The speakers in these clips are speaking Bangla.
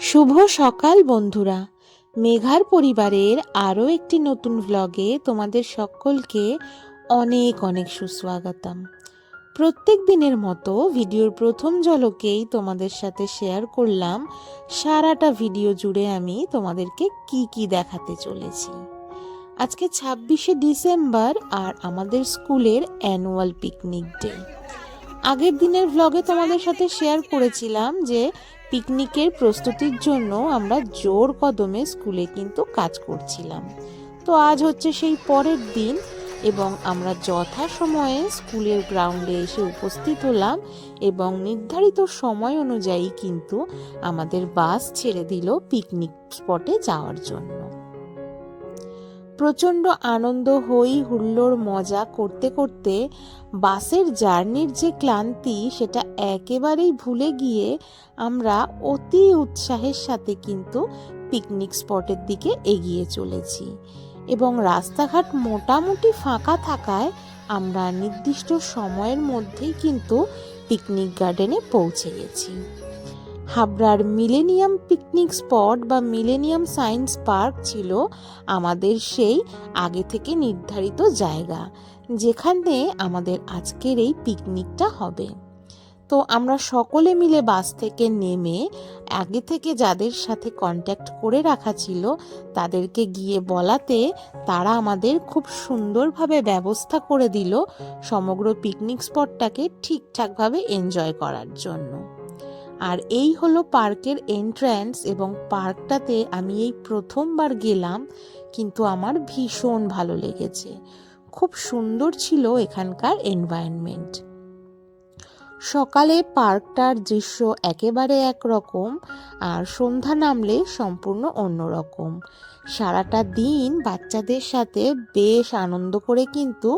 শুভ সকাল বন্ধুরা। মেঘার পরিবারের আরও একটি নতুন ভ্লগে তোমাদের সকলকে অনেক অনেক সুস্বাগতম। প্রত্যেক দিনের মতো ভিডিওর প্রথম ঝলকেই তোমাদের সাথে শেয়ার করলাম, সারাটা ভিডিও জুড়ে আমি তোমাদেরকে কি কি দেখাতে চলেছি। আজকে ছাব্বিশে ডিসেম্বর আর আমাদের স্কুলের অ্যানুয়াল পিকনিক ডে আগের দিনের ভ্লগে তোমাদের সাথে শেয়ার করেছিলাম যে পিকনিকের প্রস্তুতির জন্য আমরা জোর কদমে স্কুলে কিন্তু কাজ করছিলাম। তো আজ হচ্ছে সেই পরের দিন এবং আমরা যথা সময়ে স্কুলের গ্রাউন্ডে এসে উপস্থিত হলাম এবং নির্ধারিত সময় অনুযায়ী কিন্তু আমাদের বাস ছেড়ে দিল পিকনিক স্পটে যাওয়ার জন্য। প্রচণ্ড আনন্দ হই হুল্লোড় মজা করতে করতে বাসের জার্নির যে ক্লান্তি সেটা একেবারেই ভুলে গিয়ে আমরা অতি উৎসাহের সাথে কিন্তু পিকনিক স্পটের দিকে এগিয়ে চলেছি এবং রাস্তাঘাট মোটামুটি ফাঁকা থাকায় আমরা নির্দিষ্ট সময়ের মধ্যেই কিন্তু পিকনিক গার্ডেনে পৌঁছে গেছি। হাবড়ার মিলেনিয়াম পিকনিক স্পট বা মিলেনিয়াম সায়েন্স পার্ক ছিল আমাদের সেই আগে থেকে নির্ধারিত জায়গা, যেখানে আমাদের আজকের এই পিকনিকটা হবে। তো আমরা সকলে মিলে বাস থেকে নেমে আগে থেকে যাদের সাথে কন্ট্যাক্ট করে রাখা ছিল, তাদেরকে গিয়ে বলাতে তারা আমাদের খুব সুন্দরভাবে ব্যবস্থা করে দিল সমগ্র পিকনিক স্পটটাকে ঠিকঠাকভাবে এনজয় করার জন্য। আর এই হলো পার্কের এন্ট্রান্স এবং পার্কটাতে আমি এই প্রথমবার গেলাম, কিন্তু আমার ভীষণ ভালো লেগেছে। খুব সুন্দর ছিল এখানকার এনভায়রনমেন্ট সকালে পার্কটার দৃশ্য একেবারে একরকম আর সন্ধ্যা নামলে সম্পূর্ণ অন্যরকম। সারাটা দিন বাচ্চাদের সাথে বেশ আনন্দ করে কিন্তু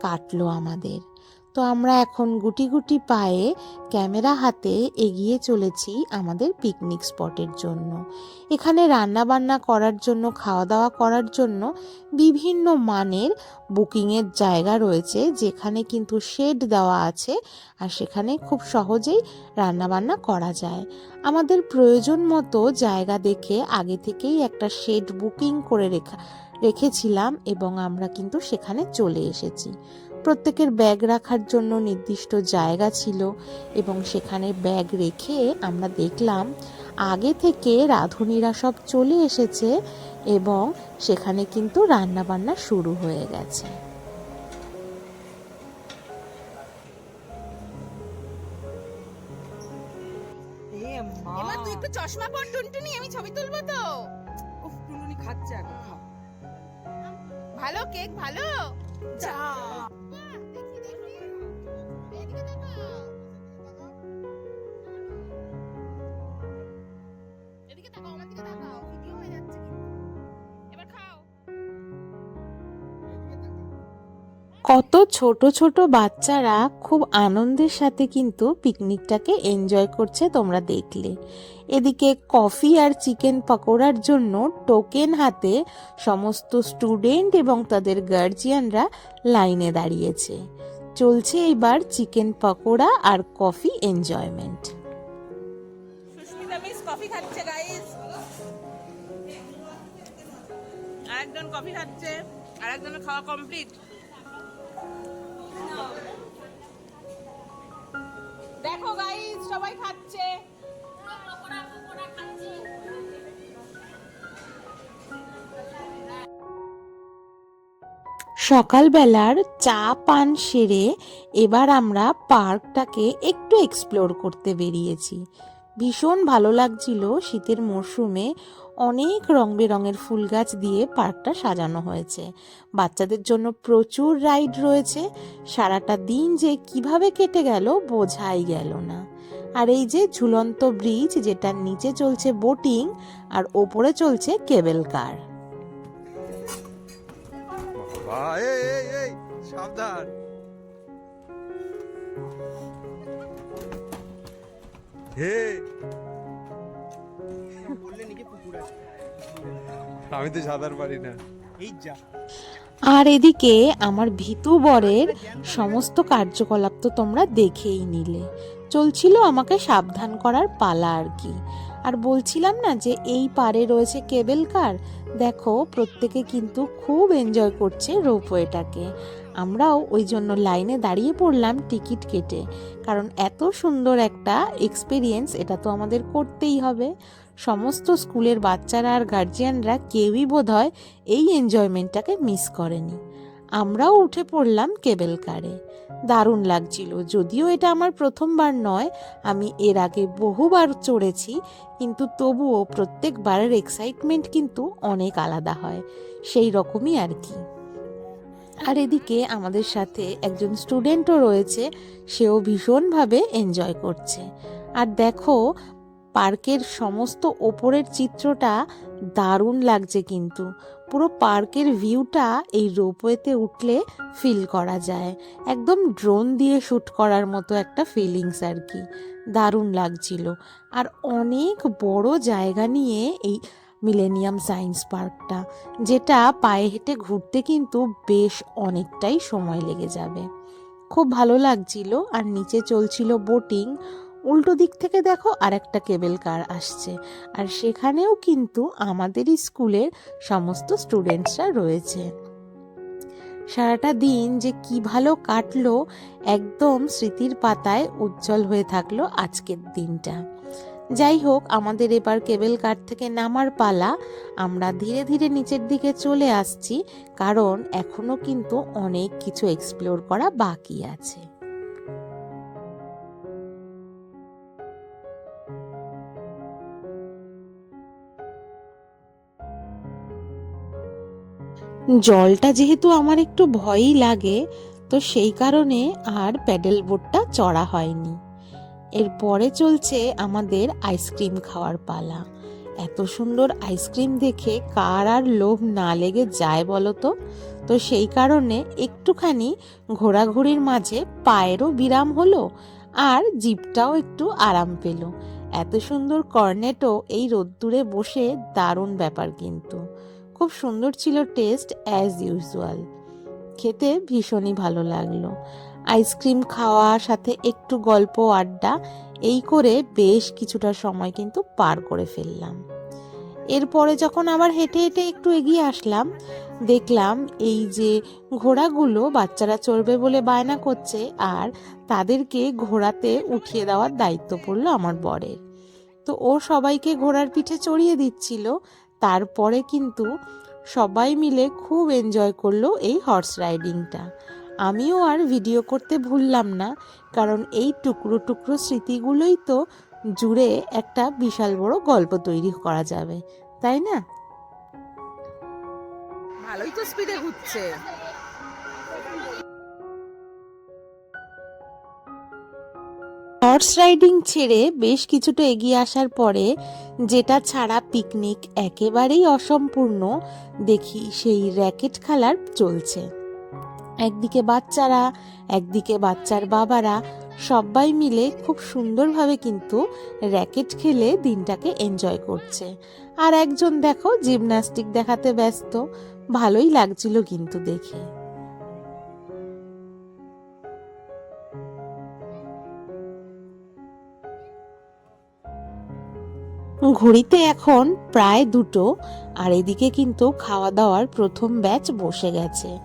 কাটলো আমাদের। তো আমরা এখন গুটি গুটি পায়ে ক্যামেরা হাতে এগিয়ে চলেছি আমাদের পিকনিক স্পটের জন্য। এখানে রান্না বান্না করার জন্য খাওয়া দাওয়া করার জন্য বিভিন্ন মানের বুকিংয়ের জায়গা রয়েছে, যেখানে কিন্তু শেড দেওয়া আছে আর সেখানে খুব সহজেই রান্না বান্না করা যায়। আমাদের প্রয়োজন মতো জায়গা দেখে আগে থেকেই একটা শেড বুকিং করে রেখা, রেখেছিলাম এবং আমরা কিন্তু সেখানে চলে এসেছি। প্রত্যেকের ব্যাগ রাখার জন্য নির্দিষ্ট জায়গা ছিল এবং সেখানে ব্যাগ রেখে আমরা দেখলাম আগে থেকে রাঁধুনিরা সব চলে এসেছে এবং সেখানে কিন্তু রান্না বান্না শুরু হয়ে গেছে। এ তুই একটু চশমা পর টুনটুনি আমি ছবি তুলবো তো। উফ টুনটুনি খাচ্ছে এখন ভালো কেক ভালো? যা। কত ছোট ছোট বাচ্চারা খুব আনন্দের সাথে কিন্তু পিকনিকটাকে এনজয় করছে তোমরা দেখলে। এদিকে কফি আর চিকেন পকোড়ার জন্য টোকেন হাতে সমস্ত স্টুডেন্ট এবং তাদের গার্জিয়ানরা লাইনে দাঁড়িয়েছে। চলছে এবার চিকেন পকোড়া আর কফি এনজয়মেন্ট। আরেকজন কফি খাচ্ছে আরেকজনের খাওয়া কমপ্লিট দেখো গাইস সবাই খাচ্ছে। সকালবেলার চা পান সেরে এবার আমরা পার্কটাকে একটু এক্সপ্লোর করতে বেরিয়েছি। ভীষণ ভালো লাগছিল শীতের মরশুমে অনেক রং বেরঙের ফুল গাছ দিয়ে পার্কটা সাজানো হয়েছে। বাচ্চাদের জন্য প্রচুর রাইড রয়েছে। সারাটা দিন যে কীভাবে কেটে গেল বোঝাই গেল না। আর এই যে ঝুলন্ত ব্রিজ যেটার নিচে চলছে বোটিং আর ওপরে চলছে কেবেল কার। সাবধান। আমি তো পারি না। আর এদিকে আমার ভিতু বরের সমস্ত কার্যকলাপ তো তোমরা দেখেই নিলে। চলছিল আমাকে সাবধান করার পালা আর কি। আর বলছিলাম না যে এই পারে রয়েছে কেবেল কার দেখো, প্রত্যেকে কিন্তু খুব এনজয় করছে রোপওয়েটাকে। আমরাও ওই জন্য লাইনে দাঁড়িয়ে পড়লাম টিকিট কেটে। কারণ এত সুন্দর একটা এক্সপিরিয়েন্স এটা তো আমাদের করতেই হবে। সমস্ত স্কুলের বাচ্চারা আর গার্জিয়ানরা কেউই বোধহয় এই এনজয়মেন্টটাকে মিস করেনি। আমরাও উঠে পড়লাম কেবেল কারে দারুণ লাগছিল, যদিও এটা আমার প্রথমবার নয়, আমি এর আগে বহুবার চড়েছি, কিন্তু তবুও প্রত্যেকবারের এক্সাইটমেন্ট কিন্তু অনেক আলাদা হয় সেই রকমই আর কি। আর এদিকে আমাদের সাথে একজন স্টুডেন্টও রয়েছে, সেও ভীষণভাবে এনজয় করছে। আর দেখো, পার্কের সমস্ত ওপরের চিত্রটা দারুণ লাগছে কিন্তু। পুরো পার্কের ভিউটা এই রোপওয়েতে উঠলে ফিল করা যায়। একদম ড্রোন দিয়ে শ্যুট করার মতো একটা ফিলিংস আর কি। দারুণ লাগছিল। আর অনেক বড় জায়গা নিয়ে এই মিলেনিয়াম সায়েন্স পার্কটা যেটা পায়ে হেঁটে ঘুরতে কিন্তু বেশ অনেকটাই সময় লেগে যাবে। খুব ভালো লাগছিল আর নিচে চলছিল বোটিং। উল্টো দিক থেকে দেখো আর একটা কেবল কার আসছে। আর সেখানেও কিন্তু আমাদেরই স্কুলের সমস্ত স্টুডেন্টসরা রয়েছে। সারাটা দিন যে কি ভালো কাটলো, একদম স্মৃতির পাতায় উজ্জ্বল হয়ে থাকল আজকের দিনটা। যাই হোক, আমাদের এবার কেবল কার থেকে নামার পালা। আমরা ধীরে ধীরে নিচের দিকে চলে আসছি, কারণ এখনও কিন্তু অনেক কিছু এক্সপ্লোর করা বাকি আছে। জলটা যেহেতু আমার একটু ভয়ই লাগে, তো সেই কারণে আর প্যাডেল বোটটা চড়া হয়নি। এরপরে চলছে আমাদের আইসক্রিম খাওয়ার পালা। এত সুন্দর আইসক্রিম দেখে কার আর লোভ না লেগে যায় বলো তো? তো সেই কারণে একটুখানি ঘোরাঘুরির মাঝে পায়েরও বিরাম হলো আর জিপটাও একটু আরাম পেল। এত সুন্দর কর্নেটো এই রোদ্দুরে বসে দারুণ ব্যাপার কিন্তু। খুব সুন্দর ছিল টেস্ট অ্যাজ ইউজুয়াল। খেতে ভীষণই ভালো লাগল। আইসক্রিম খাওয়া সাথে একটু গল্প আড্ডা, এই করে বেশ কিছুটা সময় কিন্তু পার করে ফেললাম। এরপরে যখন আবার হেঁটে হেঁটে একটু এগিয়ে আসলাম, দেখলাম এই যে ঘোড়াগুলো বাচ্চারা চড়বে বলে বায়না করছে আর তাদেরকে ঘোড়াতে উঠিয়ে দেওয়ার দায়িত্ব পড়ল আমার বরের। তো ও সবাইকে ঘোড়ার পিঠে চড়িয়ে দিচ্ছিল, তারপরে কিন্তু সবাই মিলে খুব এনজয় করল এই হর্স রাইডিংটা আমিও আর ভিডিও করতে ভুললাম না, কারণ এই টুকরো টুকরো স্মৃতিগুলোই তো জুড়ে একটা বিশাল বড় গল্প তৈরি করা যাবে, তাই না? ভালোই তো স্পিডে ঘুরছে। হর্স রাইডিং ছেড়ে বেশ কিছুটা এগিয়ে আসার পরে, যেটা ছাড়া পিকনিক একেবারেই অসম্পূর্ণ, দেখি সেই র্যাকেট খেলার চলছে। একদিকে বাচ্চারা, একদিকে বাচ্চার বাবারা সবাই মিলে খুব সুন্দরভাবে কিন্তু র্যাকেট খেলে দিনটাকে এনজয় করছে। আর একজন দেখো জিমনাস্টিক দেখাতে ব্যস্ত, ভালোই লাগছিল কিন্তু দেখে। ঘড়িতে এখন প্রায় দুটো, আর এদিকে কিন্তু খাওয়া দাওয়ার প্রথম ব্যাচ বসে গেছে।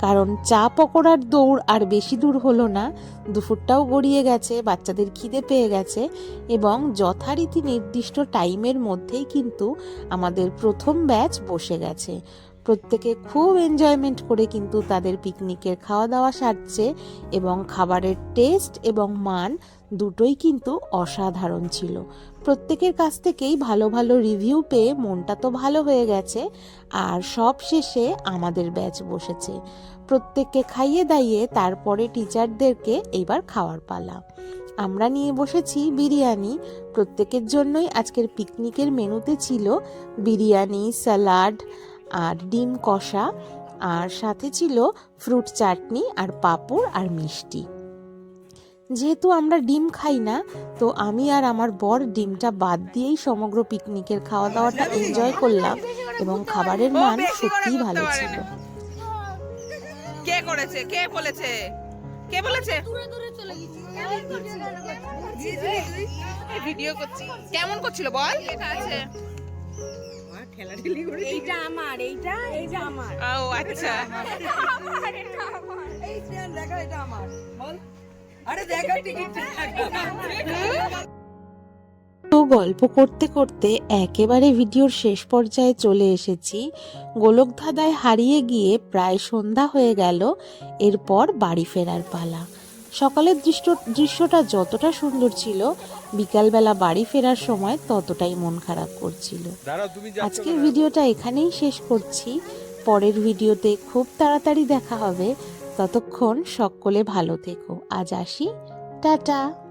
কারণ চা পকোড়ার দৌড় আর বেশি দূর হলো না, দুপুরটাও গড়িয়ে গেছে, বাচ্চাদের খিদে পেয়ে গেছে এবং যথারীতি নির্দিষ্ট টাইমের মধ্যেই কিন্তু আমাদের প্রথম ব্যাচ বসে গেছে। প্রত্যেকে খুব এনজয়মেন্ট করে কিন্তু তাদের পিকনিকের খাওয়া দাওয়া সারছে এবং খাবারের টেস্ট এবং মান দুটোই কিন্তু অসাধারণ ছিল। প্রত্যেকের কাছ থেকেই ভালো ভালো রিভিউ পেয়ে মনটা তো ভালো হয়ে গেছে, আর সব শেষে আমাদের ব্যাচ বসেছে। প্রত্যেককে খাইয়ে দাইয়ে তারপরে টিচারদেরকে এইবার খাওয়ার পালা। আমরা নিয়ে বসেছি বিরিয়ানি। প্রত্যেকের জন্যই আজকের পিকনিকের মেনুতে ছিল বিরিয়ানি, স্যালাড আর ডিম কষা, আর সাথে ছিল ফ্রুট চাটনি আর পাঁপড় আর মিষ্টি। যেহেতু আমরা ডিম খাই না তো আমি আর আমার বর ডিমটা বাদ দিয়েই সমগ্র পিকনিকের খাওয়া দাওয়াটা এনজয় করলাম এবং খাবারের মান সত্যিই ভালো ছিল। কে করেছে? কে বলেছে? কে বলেছে? দূরে দূরে চলে গেছি ভিডিও করছি। কেমন করছিল বল? লেখা আছে। ঠেলি করে এইটা আমার এইটা এইটা আমার। ও আচ্ছা। এই দেখা এটা আমার। বল। আরে দেখা টিকিট। তো গল্প করতে করতে একেবারে ভিডিওর শেষ পর্যায়ে চলে এসেছি। গোলকধাঁধায় হারিয়ে গিয়ে প্রায় সন্ধ্যা হয়ে গেল এরপর বাড়ি ফেরার পালা। সকালের দৃশ্য দৃশ্যটা যতটা সুন্দর ছিল বিকালবেলা বাড়ি ফেরার সময় ততটাই মন খারাপ করছিল। দাঁড়াও তুমি যাচ্ছ আজকের ভিডিওটা এখানেই শেষ করছি। পরের ভিডিওতে খুব তাড়াতাড়ি দেখা হবে। ততক্ষণ সকলে ভালো থেকো। আজ আসি। টাটা।